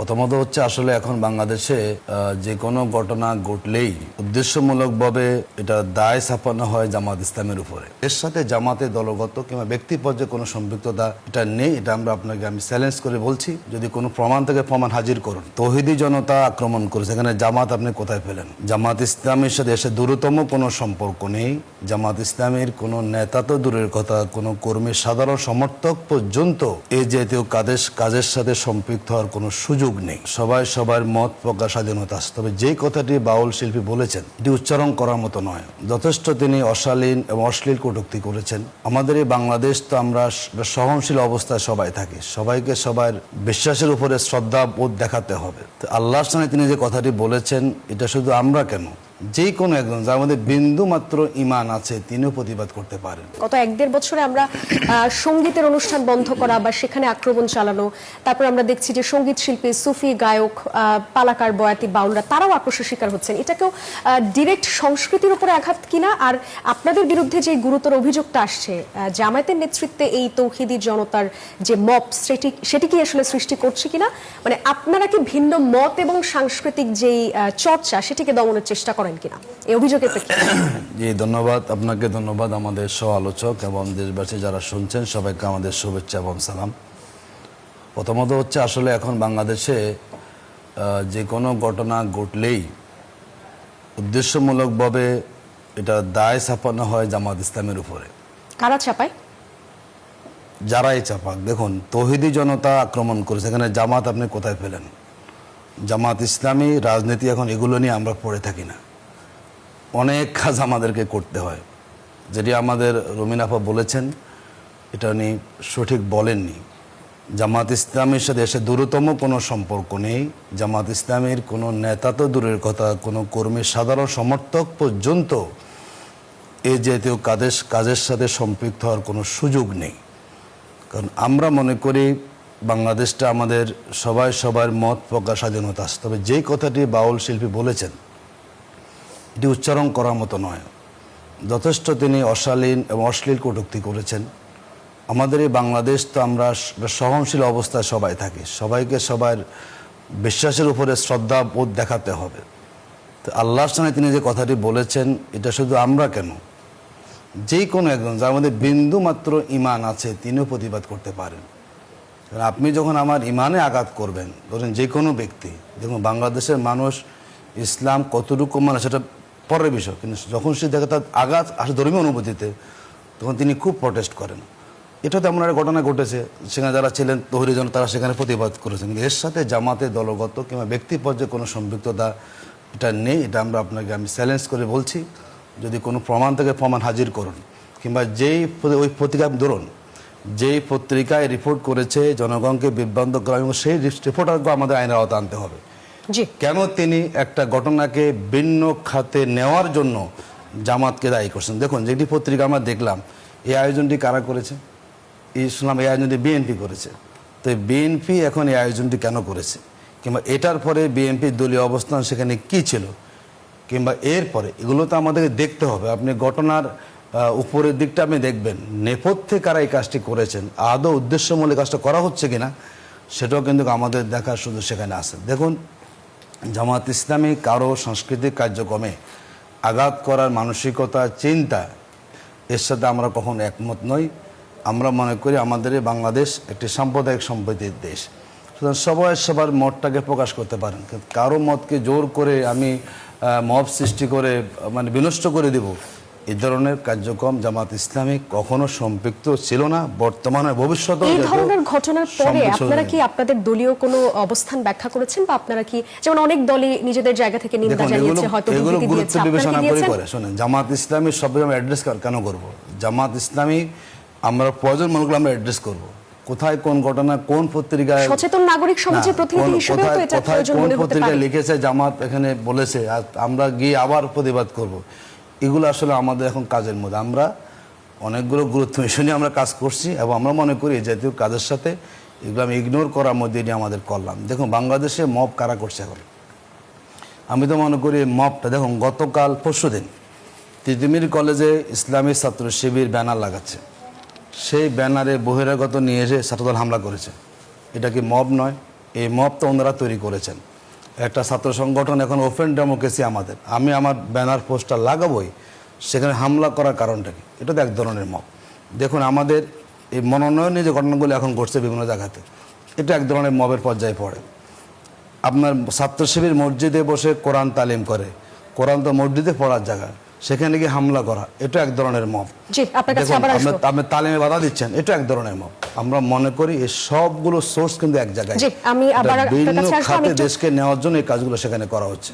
প্রথমত হচ্ছে আসলে এখন বাংলাদেশে যে কোনো ঘটনা ঘটলেই উদ্দেশ্যমূলকভাবে এটা দায় চাপানো হয় জামাত ইসলামের উপরে। এর সাথে জামাতে দলগত কিংবা ব্যক্তি পর্যায়ে কোনো সম্পৃক্ততা এটা নেই, এটা আমরা আপনাকে আমি চ্যালেঞ্জ করে বলছি। যদি কোনো প্রমাণ থেকে, প্রমাণ হাজির করুন। তহিদি জনতা আক্রমণ করেছে এখানে জামাত আপনি কোথায় পেলেন? জামাত ইসলামের সাথে এসে দূরতম কোনো সম্পর্ক নেই। জামাত ইসলামের কোনো নেতা তো দূরের কথা, কোনো কর্মীর সাধারণ সমর্থক পর্যন্ত এই জাতীয় কাজের কাজের সাথে সম্পৃক্ত হওয়ার কোনো সুযোগ নেই। সবাই সবার মত প্রকাশ স্বাধীনতা আছে। তবে যে কথাটি বাউল শিল্পী বলেছেন, এটি উচ্চারণ করার মতো নয়। যথেষ্ট তিনি অশালীন এবং অশ্লীল কটূক্তি করেছেন। আমাদের এই বাংলাদেশ তো আমরা সহনশীল অবস্থায় সবাই থাকি। সবাইকে সবার বিশ্বাসের উপরে শ্রদ্ধা বোধ দেখাতে হবে। তো আল্লাহর সামনে তিনি যে কথাটি বলেছেন, এটা শুধু আমরা কেন? যে কোনো একজন, যার মধ্যে বিন্দু মাত্র ইমান আছে, তিনিও প্রতিবাদ করতে পারেন। গত এক দেড় বছরে আমরা সঙ্গীতের অনুষ্ঠান বন্ধ করা বা সেখানে আক্রমণ চালানো, তারপর আমরা দেখছি যে সংগীত শিল্পী, সুফি, গায়ক পালাকার, বয়াতি, বাউলরা, তারাও আক্রোশের শিকার হচ্ছেন। এটাকেও ডিরেক্ট সংস্কৃতির উপরে আঘাত কিনা আর আপনাদের বিরুদ্ধে যে গুরুতর অভিযোগটা আসছে জামায়াতের নেতৃত্বে এই তৌহিদি জনতার যে মপ সেটি সেটি কি আসলে সৃষ্টি করছে কিনা? মানে আপনারা কি ভিন্ন মত এবং সাংস্কৃতিক যেই চর্চা, সেটিকে দমনের চেষ্টা করেন? কিনা? এই অভিযোগের প্রেক্ষিতে। জি ধন্যবাদ। আপনাকে ধন্যবাদ আমাদের সহ আলোচক এবং দেশবাসী যারা শুনছেন সবাইকে আমাদের শুভেচ্ছা এবং সালাম। প্রথমত হচ্ছে আসলে এখন বাংলাদেশে যে কোনো ঘটনা ঘটলেই উদ্দেশ্যমূলকভাবে এটা দায় চাপানো হয় জামাত ইসলামের উপরে। কারা চাপায় যারাই চাপাক দেখুন তহিদি জনতা আক্রমণ করেছে। এখানে জামাত আপনি কোথায় পেলেন? জামাত ইসলামী রাজনীতি এখন এগুলো নিয়ে আমরা পড়ে থাকি না। অনেক কাজ আমাদেরকে করতে হয়। যেটি আমাদের রমিনাফা বলেছেন, এটা উনি সঠিক বলেননি। জামাত ইসলামের সাথে এসে দূরতম কোনো সম্পর্ক নেই। জামাত ইসলামের কোনো নেতা তো দূরের কথা, কোনো কর্মীর সাধারণ সমর্থক পর্যন্ত এই জাতীয় কাজের কাজের সাথে সম্পৃক্ত হওয়ার কোনো সুযোগ নেই। কারণ আমরা মনে করি, বাংলাদেশটা আমাদের সবাই সবার মত প্রকাশ, স্বাধীনতা। আছে তবে যেই কথাটি বাউল শিল্পী বলেছেন এটি উচ্চারণ করার মতো নয়। যথেষ্ট তিনি অশালীন এবং অশ্লীল কটূক্তি করেছেন। আমাদের এই বাংলাদেশ তো আমরা সহনশীল অবস্থায় সবাই থাকি। সবাইকে সবার বিশ্বাসের উপরে শ্রদ্ধা বোধ দেখাতে হবে। তো আল্লাহর সঙ্গে তিনি যে কথাটি বলেছেন, এটা শুধু আমরা কেন? যে কোনো একজন, যার মধ্যে বিন্দু মাত্র ইমান আছে, তিনিও প্রতিবাদ করতে পারেন। কারণ আপনি যখন আমার ইমানে আঘাত করবেন, ধরেন যে কোনো ব্যক্তি, দেখুন বাংলাদেশের মানুষ ইসলাম কতটুকু মানে সেটা পরের বিষয়, কিন্তু যখন সে দেখে তার আঘাত আসে ধর্মীয় অনুভূতিতে, তখন তিনি খুব প্রটেস্ট করেন। এটা তেমন একটা ঘটনা ঘটেছে, সেখানে যারা ছিলেন তহরি জন তারা সেখানে প্রতিবাদ করেছেন। কিন্তু এর সাথে জামাতে দলগত কিংবা ব্যক্তি পর্যায়ে কোনো সম্পৃক্ততা, এটা নেই, এটা আমরা আপনাকে আমি চ্যালেঞ্জ করে বলছি। যদি কোনো প্রমাণ থেকে, প্রমাণ হাজির করুন। কিংবা যেই ওই পত্রিকা, ধরুন, যেই পত্রিকায় রিপোর্ট করেছে জনগণকে বিভ্রান্ত করা, এবং সেই রিপোর্টারকে আমাদের আইনের আওতা আনতে হবে। কেন তিনি একটা ঘটনাকে ভিন্ন খাতে নেওয়ার জন্য জামাতকে দায়ী করছেন? দেখুন, যেটি পত্রিকা আমরা দেখলাম, এই আয়োজনটি কারা করেছে? ইসলাম, এই আয়োজনটি বিএনপি করেছে। তো বিএনপি এখন এই আয়োজনটি কেন করেছে? কিংবা এটার পরে বিএনপির দলীয় অবস্থান সেখানে কি ছিল? কিংবা এরপরে এগুলো তো আমাদেরকে দেখতে হবে। আপনি ঘটনার উপরের দিকটা আপনি দেখবেন। নেপথ্যে কারা এই কাজটি করেছেন? আদৌ উদ্দেশ্যমূলক কাজটা করা হচ্ছে কিনা? সেটাও কিন্তু আমাদের দেখার শুধু সেখানে আছে। দেখুন জামাত ইসলামী কারও সাংস্কৃতিক কার্যক্রমে আঘাত করার মানসিকতা, চিন্তা, এর সাথে আমরা কখনো একমত নই। আমরা মনে করি আমাদের বাংলাদেশ একটি সাম্প্রদায়িক সম্প্রীতির দেশ। সুতরাং সবাই সবার মতটাকে প্রকাশ করতে পারেন। কারও মতকে জোর করে আমি মব সৃষ্টি করে মানে বিনষ্ট করে দেব এই ধরনের কার্যক্রম জামাত ইসলামী কখনো সম্পৃক্ত ছিল না বর্তমানে ভবিষ্যতে এই ধরনের ঘটনার পরে আপনারা কি আপনাদের দলীয় কোনো অবস্থান ব্যাখ্যা করেছেন বা আপনারা কি যেমন অনেক দলই নিজেদের জায়গা থেকে নিন্দা জানিয়েছে হয়তো এগুলো গুরুত্ব বিবেচনা করে করে। শোনেন জামাত ইসলামী সব আমরা অ্যাড্রেস কেন করব? জামাত ইসলামী আমরা প্রয়োজন মনে করলে আমরা অ্যাড্রেস করব। কোথায় কোন ঘটনা কোন পত্রিকায় সচেতন নাগরিক সমাজের প্রতিনিধি হিসেবেও তো এটা প্রয়োজন কোন মনে হতে পত্রিকায় লিখেছে জামাত এখানে বলেছে আর আমরা গিয়ে আবার প্রতিবাদ করব। এগুলো আসলে আমাদের এখন কাজের মধ্যে। আমরা অনেকগুলো গুরুত্ব নিয়ে আমরা কাজ করছি এবং আমরা মনে করি এই জাতীয় কাজের সাথে এগুলো আমি ইগনোর করার মধ্যে নিয়ে আমাদের করলাম দেখুন, বাংলাদেশে মব কারা করছে এখন? আমি তো মনে করি মবটা দেখুন, গতকাল পরশুদিন তিতুমির কলেজে ইসলামী ছাত্র শিবির ব্যানার লাগাচ্ছে। সেই ব্যানারে বহিরাগত নিয়ে এসে ছাত্রদল হামলা করেছে। এটা কি মব নয়? এই মব তো ওনারা তৈরি করেছেন। একটা ছাত্র সংগঠন, এখন ওপেন ডেমোক্রেসি আমাদের। আমি আমার ব্যানার, পোস্টার লাগাবই, সেখানে হামলা করার কারণটা কি? এটা তো এক ধরনের মত। দেখুন, আমাদের এই মনোনয়নের যে ঘটনাগুলো এখন ঘটছে বিভিন্ন জায়গাতে, এটা এক ধরনের মবের পর্যায়ে পড়ে। আপনার ছাত্র শিবির মসজিদে বসে কোরআন তালিম করে। কোরআন তো মসজিদে পড়ার জায়গা। সেখানে গিয়ে হামলা করা এটা এক ধরনের মব। আপনি- তালিমে বাধা দিচ্ছেন এটা এক ধরনের মব। আমরা মনে করি এই সবগুলো সোর্স কিন্তু এক জায়গায়। বিভিন্ন খাতে দেশকে নেওয়ার জন্য এই কাজগুলো সেখানে করা হচ্ছে।